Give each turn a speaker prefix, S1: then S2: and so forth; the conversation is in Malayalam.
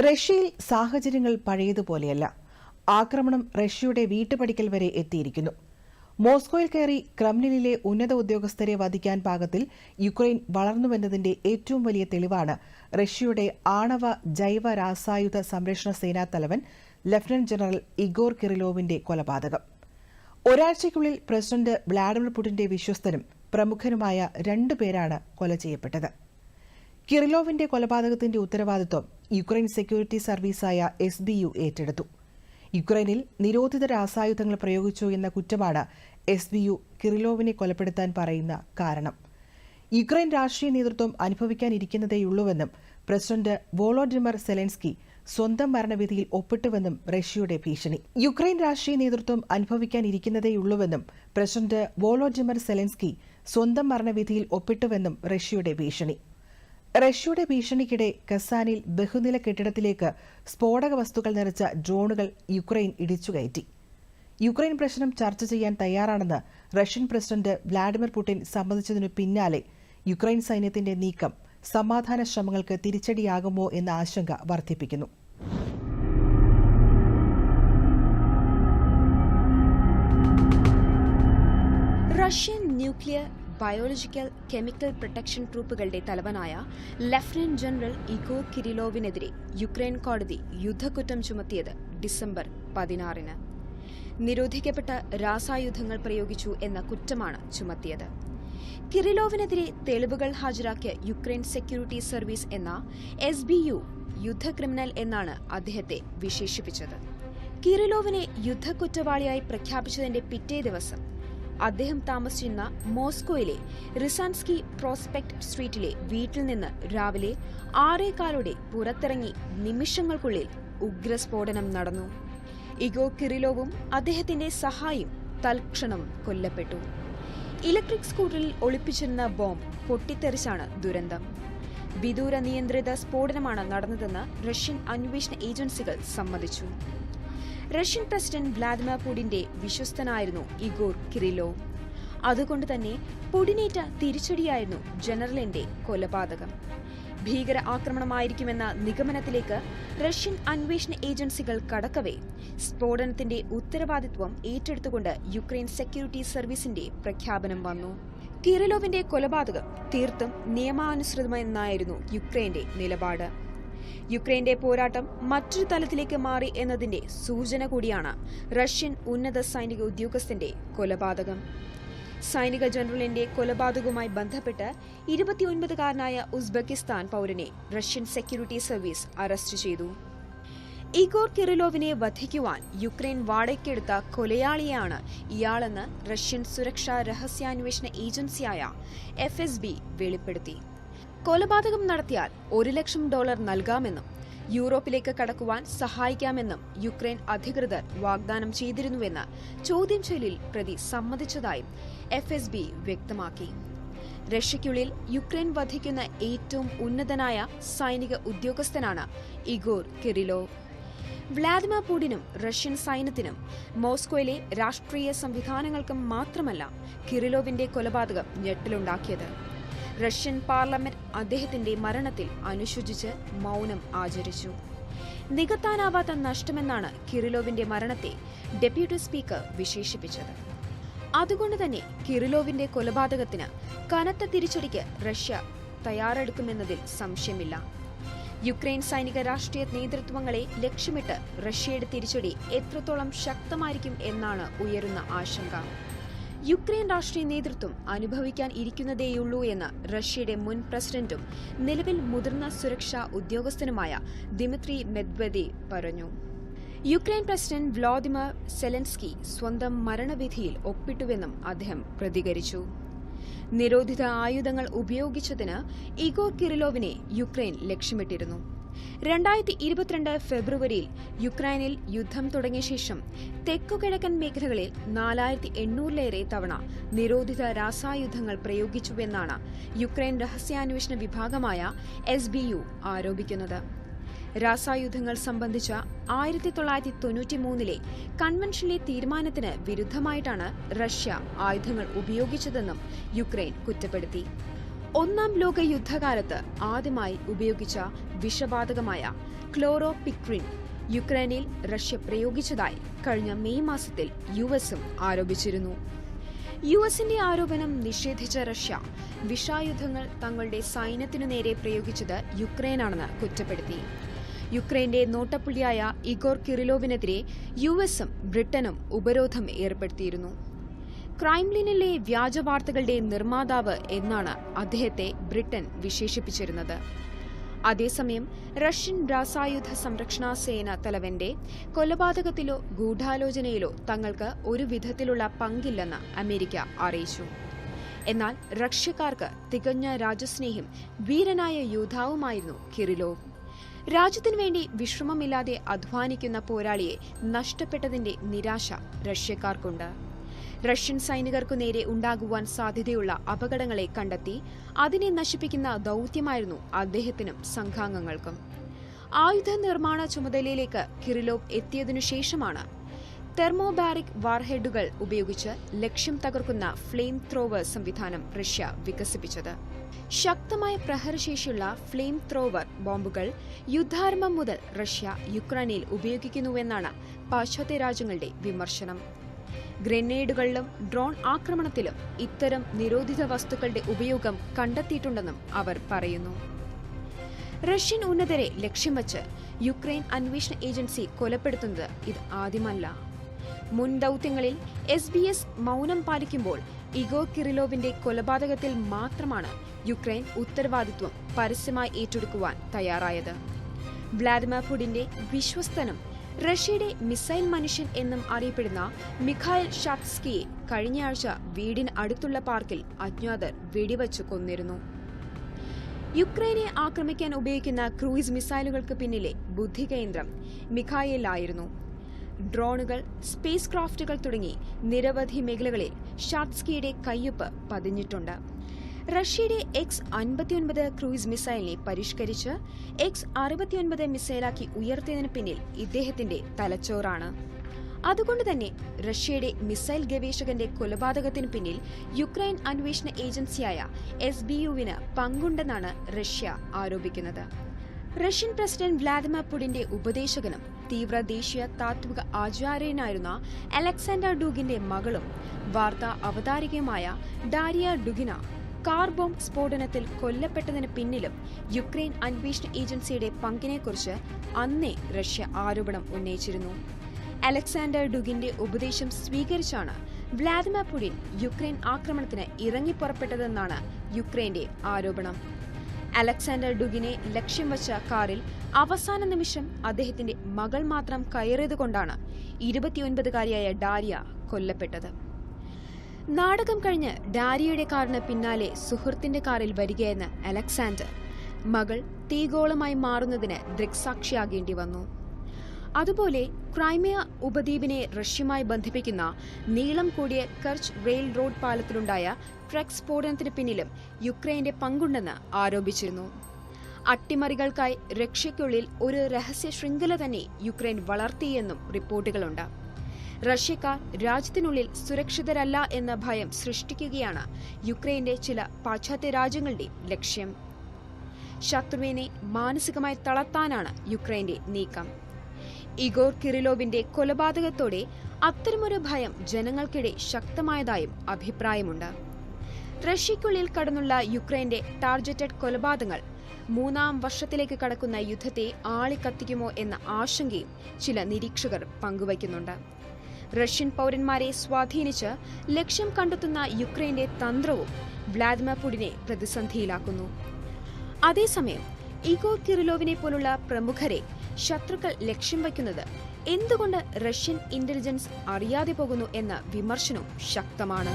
S1: റഷ്യയിൽ സാഹചര്യങ്ങൾ പഴയതുപോലെയല്ല. ആക്രമണം റഷ്യയുടെ വീട്ടുപടിക്കൽ വരെ എത്തിയിരിക്കുന്നു. മോസ്കോയിൽ കയറി ക്രംലിനിലെ ഉന്നത ഉദ്യോഗസ്ഥരെ വധിക്കാൻ പാകത്തിൽ യുക്രൈൻ വളർന്നുവെന്നതിന്റെ ഏറ്റവും വലിയ തെളിവാണ് റഷ്യയുടെ ആണവ ജൈവ രാസായുധ സംരക്ഷണ സേനാ തലവൻ ലഫ്റ്റനന്റ് ജനറൽ ഇഗോർ കിറിലോവിന്റെ കൊലപാതകം. ഒരാഴ്ചയ്ക്കുള്ളിൽ പ്രസിഡന്റ് വ്ളാഡിമിർ പുടിന്റെ വിശ്വസ്തനും പ്രമുഖനുമായ രണ്ടു പേരാണ് കൊല ചെയ്യപ്പെട്ടത്. കിറിലോവിന്റെ കൊലപാതകത്തിന്റെ ഉത്തരവാദിത്വം യുക്രൈൻ സെക്യൂരിറ്റി സർവീസായ എസ് ബി യു ഏറ്റെടുത്തു. യുക്രൈനിൽ നിരോധിത രാസായുധങ്ങൾ പ്രയോഗിച്ചു എന്ന കുറ്റമാണ് എസ് ബി യു കിറിലോവിനെ കൊലപ്പെടുത്താൻ പറയുന്ന കാരണം. യുക്രൈൻ രാഷ്ട്രീയ നേതൃത്വം അനുഭവിക്കാനിരിക്കുന്നതേയുള്ളൂവെന്നും പ്രസിഡന്റ് വോളോഡിമർ സെലൻസ്കി സ്വന്തം മരണവിധിയിൽ ഒപ്പിട്ടുവെന്നും റഷ്യയുടെ ഭീഷണി. യുക്രൈൻ രാഷ്ട്രീയ നേതൃത്വം അനുഭവിക്കാനിരിക്കുന്നതേയുള്ളൂവെന്നും പ്രസിഡന്റ് വോളോഡിമർ സെലൻസ്കി സ്വന്തം മരണവിധിയിൽ ഒപ്പിട്ടുവെന്നും റഷ്യയുടെ ഭീഷണി. റഷ്യയുടെ ഭീഷണിക്കിടെ കസാനിൽ ബഹുനില കെട്ടിടത്തിലേക്ക് സ്ഫോടക വസ്തുക്കൾ നിറച്ച ഡ്രോണുകൾ യുക്രൈൻ ഇടിച്ചുകയറ്റി യുക്രൈൻ പ്രശ്നം ചർച്ച ചെയ്യാൻ തയ്യാറാണെന്ന് റഷ്യൻ പ്രസിഡന്റ് വ്ളാഡിമിർ പുടിൻ സമ്മതിച്ചതിനു പിന്നാലെ യുക്രൈൻ സൈന്യത്തിന്റെ നീക്കം സമാധാന ശ്രമങ്ങൾക്ക് തിരിച്ചടിയാകുമോ എന്ന ആശങ്ക വർദ്ധിപ്പിക്കുന്നു.
S2: Russian nuclear biological chemical protection ട്രൂപ്പുകളുടെ തലവനായ ലഫ്റ്റനന്റ് ജനറൽ ഇഗോ കിരിലോവിനെതിരെ യുക്രൈൻ കോടതി യുദ്ധക്കുറ്റം ചുമത്തിയത് ഡിസംബർ പതിനാറിന്. നിരോധിക്കപ്പെട്ട രാസായുധങ്ങൾ പ്രയോഗിച്ചു എന്ന കുറ്റമാണ് ചുമത്തിയത്. കിരിലോവിനെതിരെ തെളിവുകൾ ഹാജരാക്കിയ യുക്രൈൻ സെക്യൂരിറ്റി സർവീസ് എന്ന എസ് ബി യു യുദ്ധ ക്രിമിനൽ എന്നാണ് അദ്ദേഹത്തെ വിശേഷിപ്പിച്ചത്. കിരിലോവിനെ യുദ്ധക്കുറ്റവാളിയായി പ്രഖ്യാപിച്ചതിന്റെ പിറ്റേ ദിവസം അദ്ദേഹം താമസിച്ചിരുന്ന മോസ്കോയിലെ റിസാൻസ്കി പ്രോസ്പെക്ട് സ്ട്രീറ്റിലെ വീട്ടിൽ നിന്ന് രാവിലെ ആറേകാലോടെ പുറത്തിറങ്ങി നിമിഷങ്ങൾക്കുള്ളിൽ ഉഗ്രസ്ഫോടനം നടന്നു. ഇഗോ കിറിലോവും അദ്ദേഹത്തിന്റെ സഹായും തൽക്ഷണം കൊല്ലപ്പെട്ടു. ഇലക്ട്രിക് സ്കൂട്ടറിൽ ഒളിപ്പിച്ചിരുന്ന ബോംബ് പൊട്ടിത്തെറിച്ചാണ് ദുരന്തം. വിദൂര നിയന്ത്രിത സ്ഫോടനമാണ് നടന്നതെന്ന് റഷ്യൻ അന്വേഷണ ഏജൻസികൾ സമ്മതിച്ചു. റഷ്യൻ പ്രസിഡന്റ് വ്ളാദിമിർ പുടിന്റെ വിശ്വസ്തനായിരുന്നു ഇഗോർ കിറിലോ. അതുകൊണ്ട് തന്നെ പുടിനേറ്റ തിരിച്ചടിയായിരുന്നു ജനറലിന്റെ കൊലപാതകം. ഭീകര ആക്രമണമായിരിക്കുമെന്ന നിഗമനത്തിലേക്ക് റഷ്യൻ അന്വേഷണ ഏജൻസികൾ കടക്കവേ. സ്ഫോടനത്തിന്റെ ഉത്തരവാദിത്വം ഏറ്റെടുത്തുകൊണ്ട് യുക്രൈൻ സെക്യൂരിറ്റി സർവീസിന്റെ പ്രഖ്യാപനം വന്നു. കിറിലോവിന്റെ കൊലപാതകം തീർത്തും നിയമാനുസൃതമെന്നായിരുന്നു യുക്രൈന്റെ നിലപാട്. യുക്രൈന്റെ പോരാട്ടം മറ്റൊരു തലത്തിലേക്ക് മാറി എന്നതിന്റെ സൂചന കൂടിയാണ് റഷ്യൻ ഉന്നത സൈനിക ഉദ്യോഗസ്ഥന്റെ കൊലപാതകം. സൈനിക ജനറലിന്റെ കൊലപാതകവുമായി ബന്ധപ്പെട്ട് ഇരുപത്തിയൊൻപതുകാരനായ ഉസ്ബെക്കിസ്ഥാൻ പൗരനെ റഷ്യൻ സെക്യൂരിറ്റി സർവീസ് അറസ്റ്റ് ചെയ്തു. ഇഗോർ കിറിലോവിനെ വധിക്കുവാൻ യുക്രൈൻ വാടകയ്ക്കെടുത്ത കൊലയാളിയാണ് ഇയാളെന്ന് റഷ്യൻ സുരക്ഷാ രഹസ്യാന്വേഷണ ഏജൻസിയായ എഫ് വെളിപ്പെടുത്തി. കൊലപാതകം നടത്തിയാൽ ഒരു ലക്ഷം ഡോളർ നൽകാമെന്നും യൂറോപ്പിലേക്ക് കടക്കുവാൻ സഹായിക്കാമെന്നും യുക്രൈൻ അധികൃതർ വാഗ്ദാനം ചെയ്തിരുന്നുവെന്ന് ചോദ്യം ചെയ്യലിൽ പ്രതി സമ്മതിച്ചതായും എഫ് എസ് ബി വ്യക്തമാക്കി. റഷ്യയ്ക്കുള്ളിൽ യുക്രൈൻ വധിക്കുന്ന ഏറ്റവും ഉന്നതനായ സൈനിക ഉദ്യോഗസ്ഥനാണ് ഇഗോർ കിറിലോ വ്ളാദിമിർ പുടിനും റഷ്യൻ സൈന്യത്തിനും മോസ്കോയിലെ രാഷ്ട്രീയ സംവിധാനങ്ങൾക്കും മാത്രമല്ല കിറിലോവിന്റെ കൊലപാതകം ഞെട്ടലുണ്ടാക്കിയത്. റഷ്യൻ പാർലമെന്റ് അദ്ദേഹത്തിന്റെ മരണത്തിൽ അനുശോചിച്ച് മൗനം ആചരിച്ചു. നികത്താനാവാത്ത നഷ്ടമെന്നാണ് കിറിലോവിന്റെ മരണത്തെ ഡെപ്യൂട്ടി സ്പീക്കർ വിശേഷിപ്പിച്ചത്. അതുകൊണ്ട് തന്നെ കിറിലോവിന്റെ കൊലപാതകത്തിന് കനത്ത തിരിച്ചടിക്ക് റഷ്യ തയ്യാറെടുക്കുമെന്നതിൽ സംശയമില്ല. യുക്രൈൻ സൈനിക രാഷ്ട്രീയ നേതൃത്വങ്ങളെ ലക്ഷ്യമിട്ട് റഷ്യയുടെ തിരിച്ചടി എത്രത്തോളം ശക്തമായിരിക്കും എന്നാണ് ഉയരുന്ന ആശങ്ക. യുക്രൈൻ രാഷ്ട്രീയ നേതൃത്വം അനുഭവിക്കാൻ ഇരിക്കുന്നതേയുള്ളൂ എന്ന് റഷ്യയുടെ മുൻ പ്രസിഡന്റും നിലവിൽ മുതിർന്ന സുരക്ഷാ ഉദ്യോഗസ്ഥനുമായ ദിമിത്രി മെദ്വദേ പറഞ്ഞു. യുക്രൈൻ പ്രസിഡന്റ് വ്ളാദിമിർ സെലൻസ്കി സ്വന്തം മരണവിധിയിൽ ഒപ്പിട്ടുവെന്നും അദ്ദേഹം പ്രതികരിച്ചു. നിരോധിത ആയുധങ്ങൾ ഉപയോഗിച്ചതിന് ഇഗോർ കിറിലോവിനെ യുക്രൈൻ ലക്ഷ്യമിട്ടിരുന്നു. രണ്ടായിരത്തി ഇരുപത്തിരണ്ട് ഫെബ്രുവരിയിൽ യുക്രൈനിൽ യുദ്ധം തുടങ്ങിയ ശേഷം തെക്കുകിഴക്കൻ മേഖലകളിൽ നാലായിരത്തി എണ്ണൂറിലേറെ തവണ നിരോധിത രാസായുധങ്ങൾ പ്രയോഗിച്ചുവെന്നാണ് യുക്രൈൻ രഹസ്യാന്വേഷണ വിഭാഗമായ എസ് ബി യു ആരോപിക്കുന്നത്. രാസായുധങ്ങൾ സംബന്ധിച്ച ആയിരത്തി തൊള്ളായിരത്തി തൊണ്ണൂറ്റി മൂന്നിലെ കൺവെൻഷനിലെ തീരുമാനത്തിന് വിരുദ്ധമായിട്ടാണ് റഷ്യ ആയുധങ്ങൾ ഉപയോഗിച്ചതെന്നും യുക്രൈൻ കുറ്റപ്പെടുത്തി. ഒന്നാം ലോക യുദ്ധകാലത്ത് ആദ്യമായി ഉപയോഗിച്ച വിഷബാധകമായ ക്ലോറോപിക്രിൻ യുക്രൈനിൽ റഷ്യ പ്രയോഗിച്ചതായി കഴിഞ്ഞ മെയ് മാസത്തിൽ യു എസും ആരോപിച്ചിരുന്നു. യു എസിന്റെ ആരോപണം നിഷേധിച്ച റഷ്യ വിഷായുധങ്ങൾ തങ്ങളുടെ സൈന്യത്തിനു നേരെ പ്രയോഗിച്ചത് യുക്രൈനാണെന്ന് കുറ്റപ്പെടുത്തി. യുക്രൈന്റെ നോട്ടപ്പുള്ളിയായ ഇഗോർ കിറിലോവിനെതിരെ യു എസും ബ്രിട്ടനും ഉപരോധം ഏർപ്പെടുത്തിയിരുന്നു. ക്രൈംലിനിലെ വ്യാജ വാർത്തകളുടെ നിർമ്മാതാവ് എന്നാണ് അദ്ദേഹത്തെ ബ്രിട്ടൻ വിശേഷിപ്പിച്ചിരുന്നത്. അതേസമയം റഷ്യൻ രാസായുധ സംരക്ഷണാ സേന തലവന്റെ കൊലപാതകത്തിലോ ഗൂഢാലോചനയിലോ തങ്ങൾക്ക് ഒരു വിധത്തിലുള്ള പങ്കില്ലെന്ന് അമേരിക്ക അറിയിച്ചു. എന്നാൽ റഷ്യക്കാർക്ക് തികഞ്ഞ രാജസ്നേഹം വീരനായ യോദ്ധാവുമായിരുന്നു കിറിലോവ് രാജ്യത്തിനുവേണ്ടി വിശ്രമമില്ലാതെ അധ്വാനിക്കുന്ന പോരാളിയെ നഷ്ടപ്പെട്ടതിന്റെ നിരാശ റഷ്യക്കാർക്കുണ്ട് റഷ്യൻ സൈനികർക്കു നേരെ ഉണ്ടാകുവാൻ സാധ്യതയുള്ള അപകടങ്ങളെ കണ്ടെത്തി അതിനെ നശിപ്പിക്കുന്ന ദൗത്യമായിരുന്നു അദ്ദേഹത്തിനും സംഘാംഗങ്ങൾക്കും. ആയുധ നിർമ്മാണ ചുമതലയിലേക്ക് കിറിലോവ് എത്തിയതിനു ശേഷമാണ് തെർമോബാറിക് വാർഹെഡുകൾ ഉപയോഗിച്ച് ലക്ഷ്യം തകർക്കുന്ന ഫ്ലെയിം ത്രോവർ സംവിധാനം റഷ്യ വികസിപ്പിച്ചത്. ശക്തമായ പ്രഹരശേഷിയുള്ള ഫ്ലെയിം ത്രോവർ ബോംബുകൾ യുദ്ധാരംഭം മുതൽ റഷ്യ യുക്രൈനിൽ ഉപയോഗിക്കുന്നുവെന്നാണ് പാശ്ചാത്യ രാജ്യങ്ങളുടെ വിമർശനം. ഗ്രനേഡുകളിലും ഡ്രോൺ ആക്രമണത്തിലും ഇത്തരം നിരോധിത വസ്തുക്കളുടെ ഉപയോഗം കണ്ടെത്തിയിട്ടുണ്ടെന്നും അവർ പറയുന്നു. റഷ്യൻ ഉന്നതരെ ലക്ഷ്യം വച്ച് യുക്രൈൻ അന്വേഷണ ഏജൻസി കൊലപ്പെടുത്തുന്നത് ഇത് ആദ്യമല്ല. മുൻ ദൗത്യങ്ങളിൽ എസ് ബി എസ് മൗനം പാലിക്കുമ്പോൾ ഇഗോ കിറിലോവിന്റെ കൊലപാതകത്തിൽ മാത്രമാണ് യുക്രൈൻ ഉത്തരവാദിത്വം പരസ്യമായി ഏറ്റെടുക്കുവാൻ തയ്യാറായത്. വ്ളാദിമിർ പുടിന്റെ വിശ്വസ്തനും റഷ്യയുടെ മിസൈൽ മനുഷ്യൻ എന്നും അറിയപ്പെടുന്ന മിഖായൽ ഷാപ്സ്കിയെ കഴിഞ്ഞയാഴ്ച വീടിന് അടുത്തുള്ള പാർക്കിൽ അജ്ഞാതർ വെടിവച്ചു കൊന്നിരുന്നു. യുക്രൈനെ ആക്രമിക്കാൻ ഉപയോഗിക്കുന്ന ക്രൂയിസ് മിസൈലുകൾക്ക് പിന്നിലെ ബുദ്ധികേന്ദ്രം മിഖായേലായിരുന്നു. ഡ്രോണുകൾ സ്പേസ് ക്രാഫ്റ്റുകൾ തുടങ്ങി നിരവധി മേഖലകളിൽ ഷാറ്റ്സ്കിയുടെ കയ്യൊപ്പ് പതിഞ്ഞിട്ടുണ്ട്. റഷ്യയുടെ എക്സ് അൻപത്തിയൊൻപത് ക്രൂയിസ് മിസൈലിനെ പരിഷ്കരിച്ച് എക്സ് അറുപത്തിയൊൻപത് മിസൈലാക്കി ഉയർത്തിയതിനു പിന്നിൽ ഇദ്ദേഹത്തിന്റെ തലച്ചോറാണ്. അതുകൊണ്ട് തന്നെ റഷ്യയുടെ മിസൈൽ ഗവേഷകന്റെ കൊലപാതകത്തിന് പിന്നിൽ യുക്രൈൻ അന്വേഷണ ഏജൻസിയായ എസ് ബി യുവിന് പങ്കുണ്ടെന്നാണ് റഷ്യ ആരോപിക്കുന്നത്. റഷ്യൻ പ്രസിഡന്റ് വ്ളാദിമിർ പുടിന്റെ ഉപദേശകനും തീവ്ര ദേശീയ താത്വിക ആചാര്യനായിരുന്ന അലക്സാണ്ടർ ഡൂഗിന്റെ മകളും വാർത്താ അവതാരികയുമായ ഡാരിയ ഡുഗിന കാർ ബോംബ് സ്ഫോടനത്തിൽ കൊല്ലപ്പെട്ടതിന് പിന്നിലും യുക്രൈൻ അന്വേഷണ ഏജൻസിയുടെ പങ്കിനെക്കുറിച്ച് അന്നേ റഷ്യ ആരോപണം ഉന്നയിച്ചിരുന്നു. അലക്സാണ്ടർ ഡുഗിന്റെ ഉപദേശം സ്വീകരിച്ചാണ് വ്ളാദിമിർ പുടിൻ യുക്രൈൻ ആക്രമണത്തിന് ഇറങ്ങിപ്പുറപ്പെട്ടതെന്നാണ് യുക്രൈന്റെ ആരോപണം. അലക്സാണ്ടർ ഡുഗിനെ ലക്ഷ്യം വച്ച കാറിൽ അവസാന നിമിഷം അദ്ദേഹത്തിന്റെ മകൾ മാത്രം കയറിയതുകൊണ്ടാണ് ഇരുപത്തിയൊൻപതുകാരിയായ ഡാരിയ കൊല്ലപ്പെട്ടത്. നാടകം കഴിഞ്ഞ് ഡാരിയയുടെ കാറിന് പിന്നാലെ സുഹൃത്തിന്റെ കാറിൽ വരികയെന്ന് അലക്സാണ്ടർ. മകൾ തീഗോളമായി മാറുന്നതിന് ദൃക്സാക്ഷിയാകേണ്ടി വന്നു. അതുപോലെ ക്രൈമിയ ഉപദ്വീപിനെ റഷ്യയുമായി ബന്ധിപ്പിക്കുന്ന നീളം കൂടിയ കർച്ച് റെയിൽ റോഡ് പാലത്തിലുണ്ടായ ട്രക്ക് സ്ഫോടനത്തിന് പിന്നിലും യുക്രൈന്റെ പങ്കുണ്ടെന്ന് ആരോപിച്ചിരുന്നു. അട്ടിമറികൾക്കായി റഷ്യയ്ക്കുള്ളിൽ ഒരു രഹസ്യ ശൃംഖല തന്നെ യുക്രൈൻ വളർത്തിയെന്നും റിപ്പോർട്ടുകളുണ്ട്. റഷ്യക്കാർ രാജ്യത്തിനുള്ളിൽ സുരക്ഷിതരല്ല എന്ന ഭയം സൃഷ്ടിക്കുകയാണ് യുക്രൈന്റെ ചില പാശ്ചാത്യ രാജ്യങ്ങളുടെ ലക്ഷ്യം. ശത്രുവിനെ മാനസികമായി തളർത്താനാണ് യുക്രൈന്റെ നീക്കം. ഇഗോർ കിറിലോവിന്റെ കൊലപാതകത്തോടെ അത്തരമൊരു ഭയം ജനങ്ങൾക്കിടെ ശക്തമായതായും അഭിപ്രായമുണ്ട്. റഷ്യക്കുള്ളിൽ കടന്നുള്ള യുക്രൈന്റെ ടാർജറ്റഡ് കൊലപാതകങ്ങൾ മൂന്നാം വർഷത്തിലേക്ക് കടക്കുന്ന യുദ്ധത്തെ ആളിക്കത്തിക്കുമോ എന്ന ആശങ്കയും ചില നിരീക്ഷകർ പങ്കുവയ്ക്കുന്നുണ്ട്. റഷ്യൻ പൗരന്മാരെ സ്വാധീനിച്ച് ലക്ഷ്യം കണ്ടെത്തുന്ന യുക്രൈന്റെ തന്ത്രവും വ്ളാദിമിർ പുടിനെ പ്രതിസന്ധിയിലാക്കുന്നു. അതേസമയം ഇഗോ കിറിലോവിനെ പോലുള്ള പ്രമുഖരെ ശത്രുക്കൾ ലക്ഷ്യം വയ്ക്കുന്നത് എന്തുകൊണ്ട് റഷ്യൻ ഇന്റലിജൻസ് അറിയാതെ പോകുന്നു എന്ന വിമർശനവും ശക്തമാണ്.